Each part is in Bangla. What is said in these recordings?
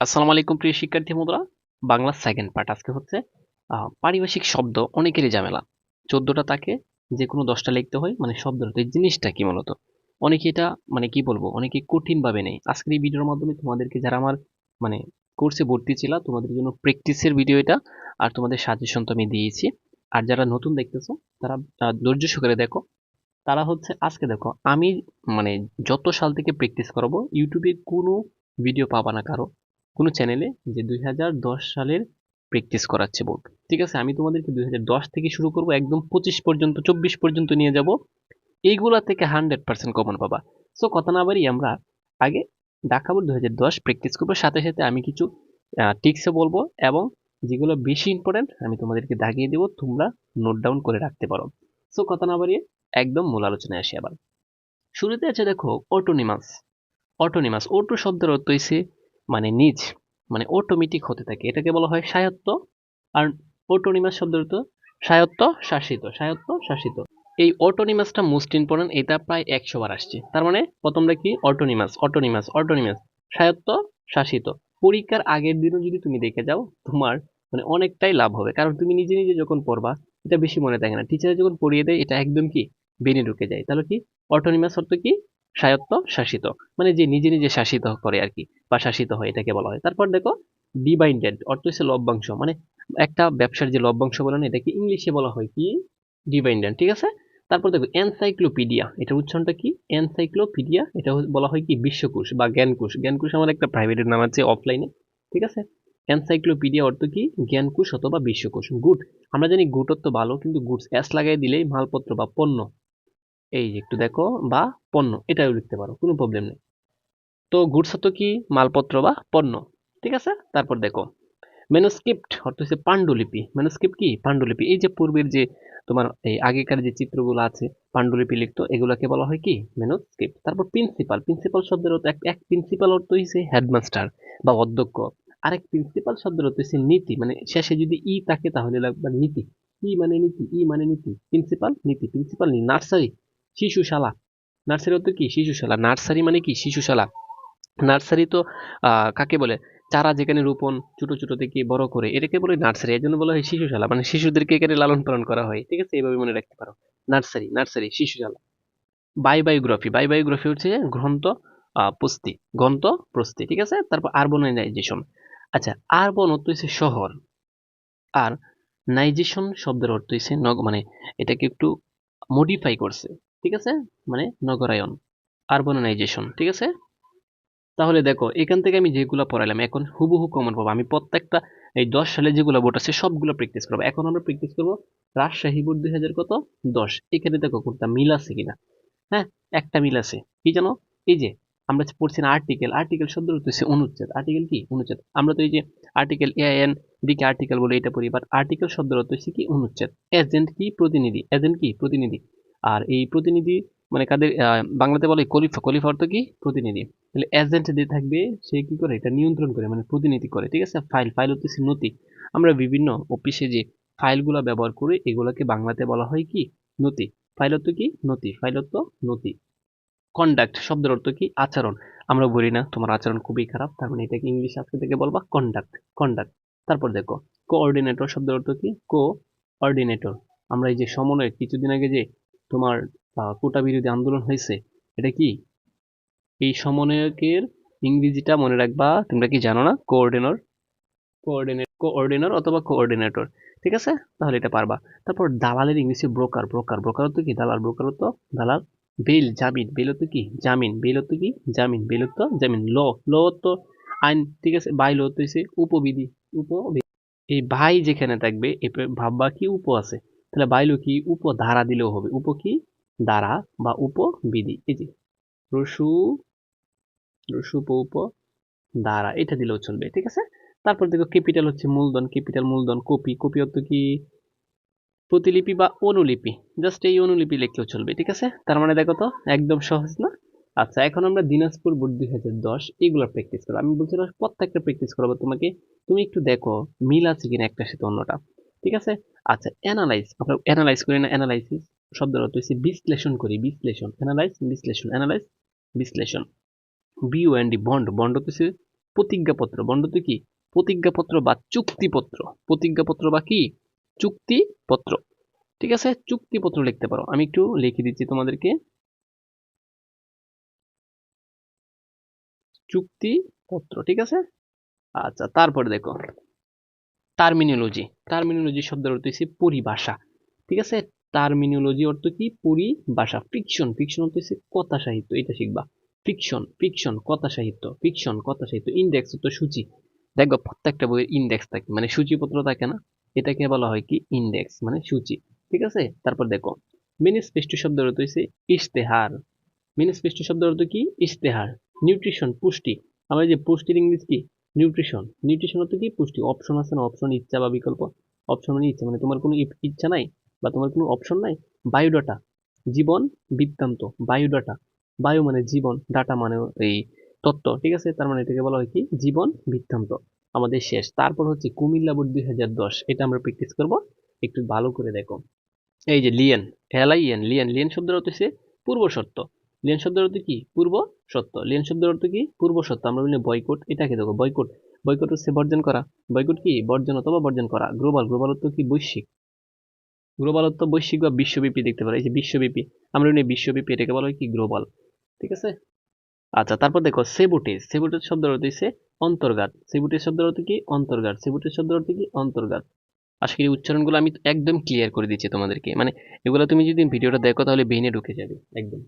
আসসালামু আলাইকুম, প্রিয় শিক্ষার্থী বন্ধুরা। বাংলা সেকেন্ড পার্ট আজকে হচ্ছে পারিভাষিক শব্দ অনেকেরই ঝামেলা। চোদ্দটা তাকে যে কোনো দশটা লিখতে হয় মানে শব্দটা জিনিসটা কি মূলত অনেকে এটা মানে কি বলব, অনেকে কঠিন ভাবে নেই। আজকের এই ভিডিওর মাধ্যমে তোমাদেরকে যারা আমার মানে কোর্সে ভর্তি ছিল, তোমাদের জন্য প্র্যাকটিসের ভিডিও এটা, আর তোমাদের সাজেশন তো আমি দিয়েছি। আর যারা নতুন দেখতেছো, তারা ধৈর্য সহকারে দেখো। তারা হচ্ছে, আজকে দেখো, আমি মানে যত সাল থেকে প্র্যাকটিস করাবো ইউটিউবে কোনো ভিডিও পাবা না কারও। কোনো চ্যানেলে যে দুই হাজার দশ সালের প্র্যাকটিস করাচ্ছে বোর্ড ঠিক আছে? আমি তোমাদেরকে দুই হাজার দশ থেকে শুরু করব, একদম পঁচিশ পর্যন্ত, চব্বিশ পর্যন্ত নিয়ে যাব। এইগুলা থেকে হান্ড্রেড পার্সেন্ট কমন পাবা। সো কথা না বাড়ি আমরা আগে দুই হাজার দশ প্র্যাকটিস করব। সাথে সাথে আমি কিছু টিক্সও বলব এবং যেগুলো বেশি ইম্পর্টেন্ট আমি তোমাদেরকে দাগিয়ে দেবো, তোমরা নোট ডাউন করে রাখতে পারো। সো কথা না বাড়িয়ে একদম মূল আলোচনায় আসি আবার। শুরুতে আছে দেখো অটোনিমাস অটোনিমাস অটো শব্দের অর্থ হইছে মানে নিজ মানে অটোমেটিক হতে থাকে। এটাকে বলা হয় স্বায়ত্ত আর অটোনিমাস শব্দের অর্থ স্বায়ত্ত শাসিত স্বায়ত্ত শাসিত। এই অটোনিমাসটা মোস্ট ইম্পর্টেন্ট এটা প্রায় একশো বার আসছে। তার মানে প্রথমটা কি? অটোনিমাস অটোনিমাস অটোনিমাস স্বায়ত্ত শাসিত। পরীক্ষার আগের দিনও যদি তুমি দেখে যাও, তোমার মানে অনেকটাই লাভ হবে। কারণ তুমি নিজে নিজে যখন পড়বা, এটা বেশি মনে থাকে না। টিচার যখন পড়িয়ে দেয়, এটা একদম কি? বেনে ঢুকে যায়। তাহলে কি? অটোনিমাস অর্থ কি? স্বায়ত্ত, শাসিত। মানে যে নিজে নিজে শাসিত করে আর কি, বা শাসিত হয় এটাকে বলা হয়। তারপর দেখো, ডিবাইন্ডেড, অর্থ হচ্ছে লভ্যাংশ। মানে একটা ব্যবসার যে লভ্যাংশ বলে না, এটাকে ইংলিশে বলা হয় কি? ডিবাইন্ডেড, ঠিক আছে? তারপর দেখো, এনসাইক্লোপিডিয়া, এটার উচ্চারণটা কি? এনসাইক্লোপিডিয়া, এটা বলা হয় কি? বিশ্বকোষ বা জ্ঞানকোষ। জ্ঞানকোষ আমার একটা প্রাইভেটের নাম আছে অফলাইনে ঠিক আছে? এনসাইক্লোপিডিয়া অর্থ কি? জ্ঞানকোষ অথবা বিশ্বকোষ। গুড। আমরা জানি অর্থ ভালো, কিন্তু গুডস এস লাগাই দিলেই মালপত্র বা পণ্য এই যে একটু দেখো, বা পণ্য, এটাও লিখতে পারো, কোনো প্রবলেম নেই। তো গুডস অর্থ কি, মালপত্র বা পণ্য? ঠিক আছে? তারপর দেখো ম্যানুস্ক্রিপ্ট অর্থ হচ্ছে পাণ্ডুলিপি। ম্যানুস্ক্রিপ্ট কি? পাণ্ডুলিপি। এই যে পূর্বের যে তোমার এই আগেকার যে চিত্রগুলো আছে, পাণ্ডুলিপি লিখতো, এগুলোকে বলা হয় কি? ম্যানুস্ক্রিপ্ট তারপর প্রিন্সিপাল প্রিন্সিপাল শব্দের অর্থ এক প্রিন্সিপাল অর্থ হচ্ছে হেডমাস্টার বা অধ্যক্ষ। আরেক প্রিন্সিপাল শব্দের অর্থ হচ্ছে নীতি। মানে শেষে যদি ই থাকে তাহলে লাগবে নীতি। ই মানে নীতি, ই মানে নীতি। প্রিন্সিপাল নীতি। Principal nursery শিশুশালা। নার্সারি অর্থ কি? শিশুশালা। নার্সারি মানে কি? শিশুশালা। নার্সারি তো কাকে বলে? চারা যেখানে রোপণ ছোট ছোট থেকে বড় করে, এটাকে বলে নার্সারি। এর জন্য বলা হয় শিশুশালা। মানে শিশুদেরকে এখানে লালন পালন করা হয়। ঠিক আছে? এইভাবে মনে রাখতে পারো। নার্সারি নার্সারি, শিশুশালা। বাই বায়োগ্রাফি বাই বায়োগ্রাফি হচ্ছে গ্রন্থ পুস্তি গ্রন্থ, প্রস্তি। ঠিক আছে? তারপর আরবনাইজেশন আচ্ছা আরবন অর্থ হচ্ছে শহর। আর নাইজেশন শব্দের অর্থ হচ্ছে মানে এটাকে একটু মডিফাই করছে। ঠিক আছে? মানে নগরায়ন আরবানাইজেশন ঠিক আছে? তাহলে দেখো, এখান থেকে আমি যেগুলো পড়াইলাম এখন হুবহু কমন পাবো। আমি প্রত্যেকটা এই দশ সালে যেগুলো বোর্ড আছে, সবগুলো প্র্যাকটিস করব। এখন আমরা প্র্যাকটিস করব রাজশাহী বোর্ড দুই হাজার কত? দশ। এখানে দেখো কোনটা মিল আছে কিনা? হ্যাঁ একটা মিল আছে। কি জানো? এই যে, আমরা পড়ছি না আর্টিকেল আর্টিকেল শব্দ হচ্ছে অনুচ্ছেদ। আর্টিকেল কি? অনুচ্ছেদ। আমরা তো এই যে আর্টিকেল এ এন দিকে আর্টিকেল বলে এটা পড়ি বাট আর্টিকেল অর্থ হচ্ছে কি? অনুচ্ছেদ। এজেন্ট কি? প্রতিনিধি। এজেন্ট কি? প্রতিনিধি। আর এই প্রতিনিধি মানে কাদের বাংলাতে বলে কলিফা কলিফা অর্থ কি? প্রতিনিধি। তাহলে এজেন্ট যে থাকবে, সে কি করে? এটা নিয়ন্ত্রণ করে মানে প্রতিনিধি করে, ঠিক আছে? ফাইল ফাইল হচ্ছে নথি। আমরা বিভিন্ন অফিসে যে ফাইলগুলো ব্যবহার করি, এগুলোকে বাংলাতে বলা হয় কি? নথি। ফাইল অর্থ কি? নথি। ফাইল অর্থ নথি। কন্ডাক্ট শব্দের অর্থ কি? আচরণ। আমরা বলি না, তোমার আচরণ খুবই খারাপ, তার মানে এটাকে ইংলিশ আজকে থেকে বলবা কন্ডাক্ট কন্ডাক্ট তারপর দেখো কোঅর্ডিনেটর শব্দের অর্থ কি? কো অর্ডিনেটর আমরা এই যে সমন্বয় কিছুদিন আগে যে তোমার কোটা বিরোধী আন্দোলন হয়েছে, এটা কি? এই সমন্বয়কের ইংরেজিটা মনে রাখবা, তোমরা কি জানো না? কোঅর্ডিনর কোঅর্ডিনেট কোঅর্ডিনর অথবা কোঅর্ডিনেটর ঠিক আছে? তাহলে এটা পারবা। তারপর দালালের ইংলিশে ব্রোকার ব্রোকার ব্রোকার তো কি? দালাল ব্রোকার তো দালাল। বেল, জামিন, বেল তো কি? জামিন, বেল তো কি? জামিন, বেল তো জামিন। ল ল তো আইন, ঠিক আছে? বাই ল তো উপবিধি উপবিধি। এই ভাই যেখানে থাকবে, এ ভাববা কি উপ আছে। তাহলে বাইলো কি? উপধারা দিলেও হবে। উপ কি? দ্বারা বা উপবিধি এই যে, রসু রসুপ উপ দ্বারা এটা দিলেও চলবে, ঠিক আছে? তারপর দেখো ক্যাপিটাল হচ্ছে মূলধন। ক্যাপিটাল মূলধন, কপি। কপি অর্থ কি? প্রতিলিপি বা অনুলিপি। জাস্ট এই অনুলিপি লিখলেও চলবে, ঠিক আছে? তার মানে দেখো তো, একদম সহজ না? আচ্ছা এখন আমরা দিনাজপুর বোর্ড দুই হাজার দশ এগুলো প্র্যাকটিস করব। আমি বলছিলাম প্রত্যেকটা প্র্যাকটিস করব তোমাকে। তুমি একটু দেখো, মিল আছে কিনা একটা সাথে অন্যটা, ঠিক আছে? আচ্ছা অ্যানালাইজ আমরা অ্যানালাইজ করি না অ্যানালাইসিস শব্দের অর্থ হচ্ছে বিশ্লেষণ করি, বিশ্লেষণ অ্যানালাইজ বিশ্লেষণ অ্যানালাইজ বিশ্লেষণ। B O N D bond bond হচ্ছে প্রতিজ্ঞাপত্র বন্ডত্ব কি? প্রতিজ্ঞাপত্র বা চুক্তিপত্র, প্রতিজ্ঞাপত্র বা কি? চুক্তিপত্র। ঠিক আছে? চুক্তিপত্র লিখতে পারো। আমি একটু লিখে দিচ্ছি তোমাদেরকে। চুক্তিপত্র, ঠিক আছে? আচ্ছা তারপরে দেখো। টার্মিনোলজি টার্মিনোলজি শব্দের অর্থ হচ্ছে পরিভাষা। ঠিক আছে? টার্মিনোলজি অর্থ কি? পরিভাষা। ফিকশন ফিকশন অর্থ হচ্ছে কথা সাহিত্য। এটা শিখবা। ফিকশন ফিকশন কথা সাহিত্য। ফিকশন কথা সাহিত্য। ইন্ডেক্স তো সূচি। দেখো প্রত্যেকটা বইয়ের ইন্ডেক্স থাকে। মানে সূচিপত্র থাকে না? এটাকে বলা হয় কি? ইন্ডেক্স মানে সূচি। ঠিক আছে? তারপর দেখো। মিনিস্পেস্ট শব্দের অর্থ হচ্ছে ইশতেহার। মিনিস্পেস্ট শব্দের অর্থ কি? ইশতেহার। নিউট্রিশন পুষ্টি। আমরা যে পুষ্টির ইংলিশ কি? নিউট্রিশন নিউট্রিশন অর্থ কি? পুষ্টি। অপশন আছে না? অপশন ইচ্ছা বা বিকল্প? অপশন মানে ইচ্ছা। মানে তোমার কোনো ইচ্ছা নাই বা তোমার কোনো অপশন নাই? বায়োডাটা জীবন বৃত্তান্ত। বায়োডাটা বায়ো মানে জীবন ডাটা মানে এই তত্ত্ব। ঠিক আছে? তার মানে এটাকে বলা হয় কি? জীবন বৃত্তান্ত। আমাদের শেষ। তারপর হচ্ছে কুমিল্লা বোর্ড দুই হাজার দশ। এটা আমরা প্র্যাকটিস করব। একটু ভালো করে দেখো। এই যে লিয়েন। এলাইয়েন লিয়েন। লিয়েন শব্দের অর্থ হচ্ছে পূর্ব সত্য লিয়েন শব্দের অর্থ কি? পূর্ব সত্য। লিয়েন শব্দের অর্থ কি? পূর্ব সত্য। আমরা বলি বয়কট। এটাকে দেখো, বয়কট। বয়কট হচ্ছে বর্জন করা। বয়কট কি? বর্জন অথবা বর্জন করা। গ্লোবাল। গ্লোবাল অর্থ কি? বৈশ্বিক। গ্লোবাল অর্থ বৈশ্বিক বা বিশ্বব্যাপী দেখতে পারো। এই যে বিশ্বব্যাপী, আমরা বলি বিশ্বব্যাপী, এটাকে বলা হয় কি? গ্লোবাল। ঠিক আছে? আচ্ছা তারপর দেখো সেবুটেজ সেবুটেজ শব্দের অর্থ হচ্ছে অন্তর্গাত সেবুটেজ শব্দের অর্থ কি? অন্তর্গাত সেবুটেজ শব্দের অর্থ কি? অন্তর্গাত আজকের এই উচ্চারণগুলো আমি একদম ক্লিয়ার করে দিচ্ছি তোমাদেরকে। মানে এগুলো তুমি যদি ভিডিওটা দেখো তাহলে বেনে ঢুকে যাবে, একদম।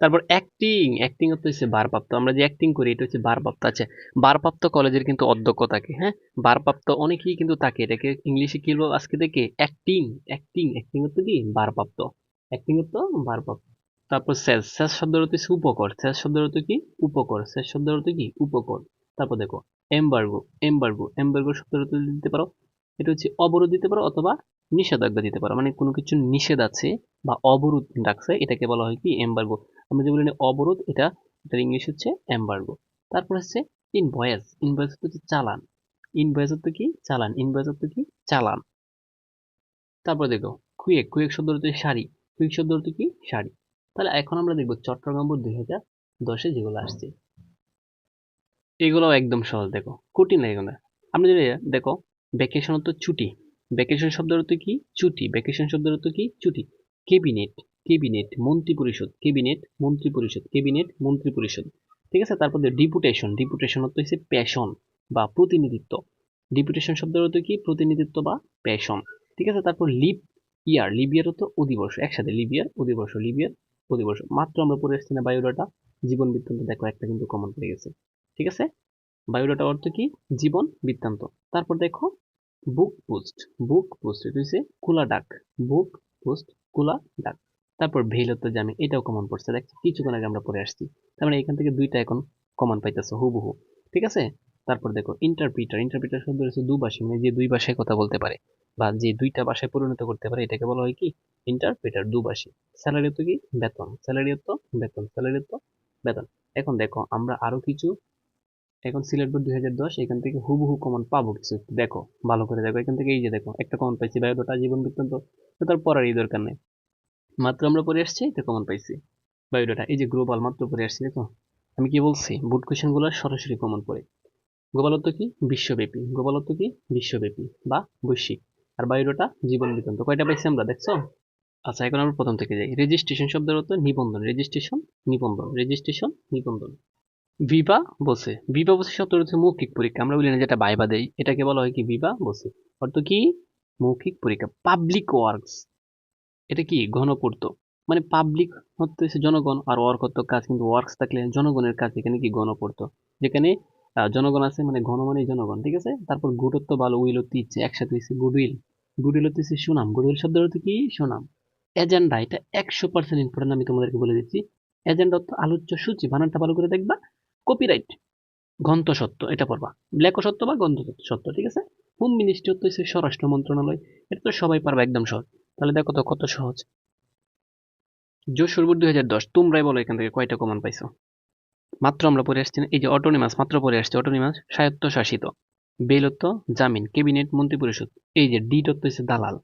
তারপর অ্যাক্টিং অ্যাক্টিং অর্থ হচ্ছে বারপ্রাপ্ত। আমরা যে অ্যাক্টিং করি, এটা হচ্ছে বারপ্রাপ্ত। আছে বারপ্রাপ্ত কলেজের কিন্তু অধ্যক্ষ থাকে হ্যাঁ? বারপ্রাপ্ত অনেকেই কিন্তু থাকে। এটাকে ইংলিশে কি বলব আজকে থেকে অ্যাক্টিং অ্যাক্টিং অ্যাক্টিং অর্থ কি? বারপ্রাপ্ত। অ্যাক্টিং অর্থ বারপ্রাপ্ত। তারপর স্যাস স্যাস শব্দের অর্থ হচ্ছে উপকর স্যাস শব্দের অর্থ কি? উপকর স্যাস শব্দের অর্থ কি? উপকর তারপর দেখো এমবার্গো এমবার্গো এমবার্গো শব্দের অর্থ দিতে পারো, এটা হচ্ছে অবরোধ দিতে পারো অথবা নিষেধাজ্ঞা দিতে পারো। মানে কোনো কিছু নিষেধ আছে বা অবরোধ ডাকছে এটাকে বলা হয় কি এমবার্গো আমরা যে বলি অবরোধ, এটা, এটার ইংলিশ হচ্ছে এমবার্গো তারপর হচ্ছে ইনভয়েস ইনভয়েস হচ্ছে চালান। ইনভয়েস হচ্ছে কি? চালান। ইনভয়েস হচ্ছে কি? চালান। তারপর দেখো, কুয়েক। কুয়েক শব্দ হচ্ছে শাড়ি কুয়েক শব্দ হচ্ছে কি? শাড়ি তাহলে এখন আমরা দেখব চট্টগ্রাম দুই হাজার দশে যেগুলো আসছে। এগুলো একদম সহজ। দেখো, কঠিন লাগে আমরা যদি, দেখো ভ্যাকেশন অর্থ ছুটি। ভ্যাকেশন শব্দের অর্থ কি? ছুটি। ভ্যাকেশন শব্দের অর্থ কি? ছুটি। ক্যাবিনেট ক্যাবিনেট মন্ত্রী পরিষদ ক্যাবিনেট মন্ত্রী পরিষদ ক্যাবিনেট মন্ত্রী পরিষদ ঠিক আছে? তারপর ডিপুটেশন ডিপুটেশন অর্থ হচ্ছে প্যাশন বা প্রতিনিধিত্ব। ডিপুটেশন শব্দের অর্থ কি? প্রতিনিধিত্ব বা প্যাশন ঠিক আছে? তারপর লিপ ইয়ার লিবিয়ার অর্থ অধিবর্ষ। একসাথে লিবিয়ার অধিবর্ষ লিবিয়ার অধিবর্ষ। মাত্র আমরা পড়ে আসছি না বায়োডাটা জীবন বৃত্তান্ত দেখো, একটা কিন্তু কমন পড়ে গেছে। ঠিক আছে? বায়োডাটা অর্থ কি? জীবন বৃত্তান্ত। তারপর দেখো বুক পোস্ট বুক পোস্ট এটা হচ্ছে খোলা ডাক বুক পোস্ট খোলা ডাক তারপর ভেলত জামি এটাও কমন পড়ছে। দেখ, কিছুক্ষণ আগে আমরা পড়ে আসছি। তার মানে এখান থেকে দুইটা এখন কমন পাইতেছে, হুবহু। ঠিক আছে? তারপর দেখো ইন্টারপ্রিটার ইন্টারপ্রিটার শব্দ হচ্ছে দুভাষী মানে যে দুই ভাষায় কথা বলতে পারে বা যে দুইটা ভাষায় পরিণত করতে পারে, এটাকে বলা হয় কি? ইন্টারপ্রিটার দুভাষী স্যালারি তো কি? বেতন। স্যালারি তো বেতন স্যালারি তো বেতন। এখন দেখো, আমরা আরও কিছু এখন সিলেট বোর্ড দুই হাজার দশ, এখান থেকে হুবহু কমন পাবো কিছু দেখো, ভালো করে দেখো, এখান থেকে এই যে দেখো, একটা কমন পাইছি বায়োডাটা জীবন বৃত্তান্ত তার পড়ারই দরকার নেই। মাত্র আমরা পড়ে আসছি এটা কমন পাইছি। বায়োডাটা এই যে গ্লোবাল মাত্র পড়ে আসছি, দেখো। আমি কি বলছি? বুট কোয়েশনগুলো সরাসরি কমন পড়ে। অর্থ কি? বিশ্বব্যাপী। অর্থ কি? বিশ্বব্যাপী বা বৈশ্বিক। আর বায়োডাটা জীবন বৃত্তান্ত। কয়টা পাইছি আমরা, দেখছ? আচ্ছা এখন আমরা প্রথম থেকে যাই। রেজিস্ট্রেশন শব্দের অর্থ নিবন্ধন। রেজিস্ট্রেশন নিবন্ধন। রেজিস্ট্রেশন নিবন্ধন। বিবা বসে বিবা বসে শব্দ হচ্ছে মৌখিক পরীক্ষা। আমরা বলি না যেটা বাইবা দেই এটাকে বলা হয় কি বিবা বসে অর্থ কি? মৌখিক পরীক্ষা। পাবলিক ওয়ার্কস এটা কি? গণপূর্ত মানে পাবলিক হচ্ছে জনগণ আর ওয়ার্ক হতো কাজ, কিন্তু ওয়ার্কস থাকলে জনগণের কাজ এখানে কি গণপূর্ত যেখানে জনগণ আছে মানে ঘন মানে জনগণ, ঠিক আছে? তারপর গুরুত্ব, ভালো, উইল হচ্ছে ইচ্ছে একসাথে হচ্ছে গুডউইল গুডউইল হচ্ছে সুনাম। গুডউইল শব্দের অর্থ কি? সুনাম। এজেন্ডা এটা একশো পার্সেন্ট ইম্পর্টেন্ট আমি তোমাদেরকে বলে দিচ্ছি। এজেন্ডা অর্থ আলোচ্য সূচি। বানানটা ভালো করে দেখবা। কপিরাইট গ্রন্থ সত্য, এটা পড়বা। ব্ল্যাক সত্য বা গ্রন্থ সত্য, ঠিক আছে? হোম মিনিস্ট্রি হচ্ছে হচ্ছে স্বরাষ্ট্র মন্ত্রণালয়, এটা তো সবাই পারবে একদম সহজ। তাহলে দেখো তো কত সহজ। যশোর দুই হাজার দশ, তোমরাই বলো এখান থেকে কয়টা কমান পাইছো। মাত্র আমরা পড়ে আসছি না, এই যে অটোনিমাস মাত্র পড়ে আসছে অটোনিমাস স্বায়ত্ত শাসিত। বেলত্ব জামিন ক্যাবিনেট মন্ত্রী পরিষদ। এই যে ডি তত্ত্ব হচ্ছে দালাল,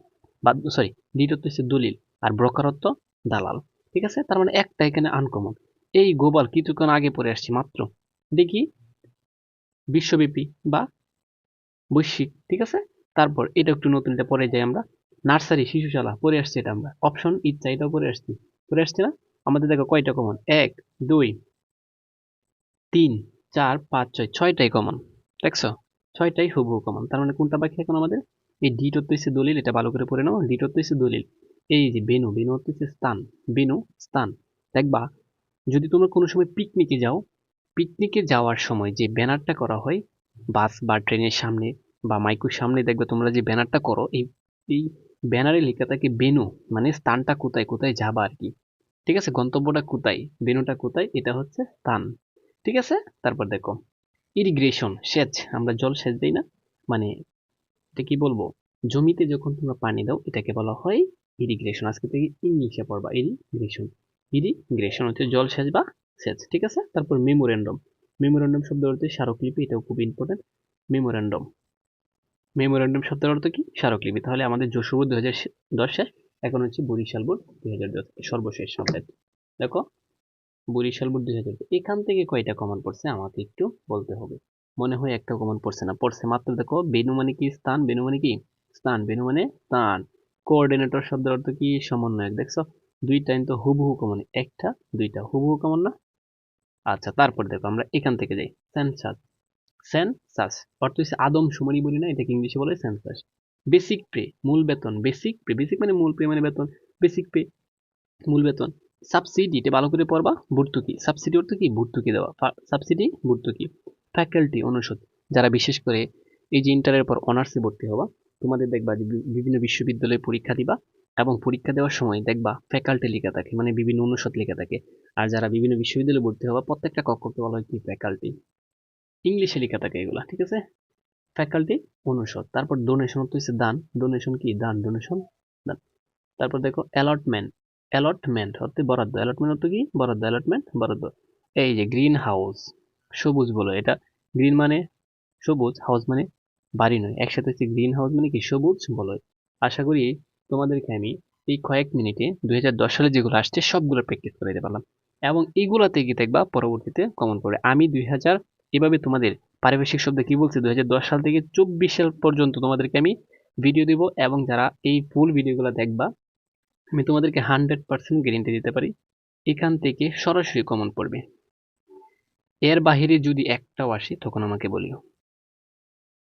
বা সরি ডি তত্ত্ব হচ্ছে দলিল, আর ব্রোকারত্ব, দালাল, ঠিক আছে? তার মানে একটা এখানে আনকমন এই গোবাল কিছুক্ষণ আগে পড়ে আসছি, মাত্র। দেখি। বিশ্বব্যাপী বা বৈশ্বিক, ঠিক আছে? তারপর এটা একটু নতুন এটা পরে যাই আমরা। নার্সারি, শিশুশালা, পরে আসছি এটা আমরা। অপশন, ইচ্ছা, এটাও পরে আসছি। পরে আসছে না? আমাদের দেখো কয়টা কমন এক, দুই, তিন, চার, পাঁচ, ছয়, ছয়টাই কমন দেখছ? ছয়টাই হুবহু কমন তার মানে কোনটা বাকি এখন আমাদের? এই ডিট হচ্ছে দলিল, এটা ভালো করে পড়ে নাও। ডিট হচ্ছে দলিল। এই যে বেনু বেনু হচ্ছে স্থান বেনু স্থান। দেখবা যদি তোমরা কোনো সময় পিকনিকে যাও পিকনিকে যাওয়ার সময় যে ব্যানারটা করা হয় বাস বা ট্রেনের সামনে বা মাইকুর সামনে দেখবে তোমরা যে ব্যানারটা করো, এই এই ব্যানারে লেখা থাকে বেনু মানে স্থানটা কোথায় কোথায় যাবা আর কি। ঠিক আছে? গন্তব্যটা কোথায়? বেনুটা কোথায়? এটা হচ্ছে স্থান। ঠিক আছে? তারপর দেখো ইরিগ্রেশন সেচ। আমরা জল সেচ দিই না। মানে এটা কি বলব? জমিতে যখন তোমরা পানি দাও, এটাকে বলা হয় ইরিগ্রেশন আজকে থেকে ইংলিশে পড়বা ইরিগ্রেশন ইরিগ্রেশন হচ্ছে জল সেচ বা সেচ, ঠিক আছে? তারপর মেমোরেন্ডম মেমোরেন্ডম শব্দ অর্থে স্মারকলিপি, এটাও খুব ইম্পর্টেন্ট মেমোরেন্ডম মেমোরেন্ডম শব্দের অর্থ কি? স্মারকলিপি। তাহলে আমাদের যশোর দুই হাজার দশ শেষ এখন হচ্ছে বরিশাল বোর্ড দুই হাজার সর্বশেষ আপডেট দেখো, বরিশাল বোর্ড দুই হাজার এখান থেকে কয়টা কমন পড়ছে? আমাকে একটু বলতে হবে। মনে হয় একটা কমন পড়ছে না। পড়ছে মাত্র দেখো, বেনু মানে কি? স্থান। বেনু মানে কি? স্থান। বেনু মানে স্থান। কোঅর্ডিনেটর শব্দের অর্থ কি? সমন্বয়ক। দেখছ? দুইটা কিন্তু হুবহু কমন একটা, দুইটা হুবহু কমন না। আচ্ছা তারপর দেখো আমরা এখান থেকে যাই। সেন্সাস সেন্সাস অর্থ হচ্ছে আদম সুমারি বলি না, এটাকে ইংলিশে বলে সেন্সাস বেসিক পে মূল বেতন। বেসিক পে বেসিক মানে মূল পে মানে বেতন। বেসিক পে মূল বেতন। সাবসিডি এটা ভালো করে পড়বা, ভর্তুকি। সাবসিডি অর্থ কি? ভর্তুকি দেওয়া। সাবসিডি ভর্তুকি। ফ্যাকাল্টি অনুষদ। যারা বিশেষ করে এই যে ইন্টারের পর অনার্সে ভর্তি হওয়া তোমাদের দেখবা যে বিভিন্ন বিশ্ববিদ্যালয়ে পরীক্ষা দিবা। এবং পরীক্ষা দেওয়ার সময় দেখবা ফ্যাকাল্টি লেখা থাকে মানে বিভিন্ন অনুষদ লেখা থাকে। আর যারা বিভিন্ন বিশ্ববিদ্যালয়ে ভর্তি হবা, প্রত্যেকটা কক্ষকে বলা হয় কি? ফ্যাকাল্টি ইংলিশে লেখা থাকে এগুলা, ঠিক আছে? ফ্যাকাল্টি অনুষদ। তারপর ডোনেশন হচ্ছে দান। ডোনেশন কি? দান ডোনেশন দান। তারপর দেখো অ্যালটমেন্ট অ্যালটমেন্ট হচ্ছে বরাদ্দ। অ্যালটমেন্ট হচ্ছে কি? বরাদ্দ অ্যালটমেন্ট বরাদ্দ। এই যে গ্রিন হাউস সবুজ বলো। এটা গ্রিন মানে সবুজ হাউস মানে বাড়ি নয়। একসাথে হচ্ছে গ্রিন হাউস মানে কি? সবুজ বলয় আশা করি তোমাদেরকে আমি এই কয়েক মিনিটে দুই হাজার দশ সালে যেগুলো আসছে, সবগুলো প্র্যাকটিস করে দিতে পারলাম। এবং এইগুলা থেকে দেখবা পরবর্তীতে কমন পড়ে আমি দুই হাজার এভাবে তোমাদের পারিভাষিক শব্দ কি বলছি দু হাজার দশ সাল থেকে চব্বিশ সাল পর্যন্ত তোমাদেরকে আমি ভিডিও দেব এবং যারা এই ফুল ভিডিওগুলো দেখবা, আমি তোমাদেরকে হান্ড্রেড পার্সেন্ট গ্যারেন্টি দিতে পারি, এখান থেকে সরাসরি কমন পড়বে। এর বাহিরে যদি একটাও আসে, তখন আমাকে বলিও।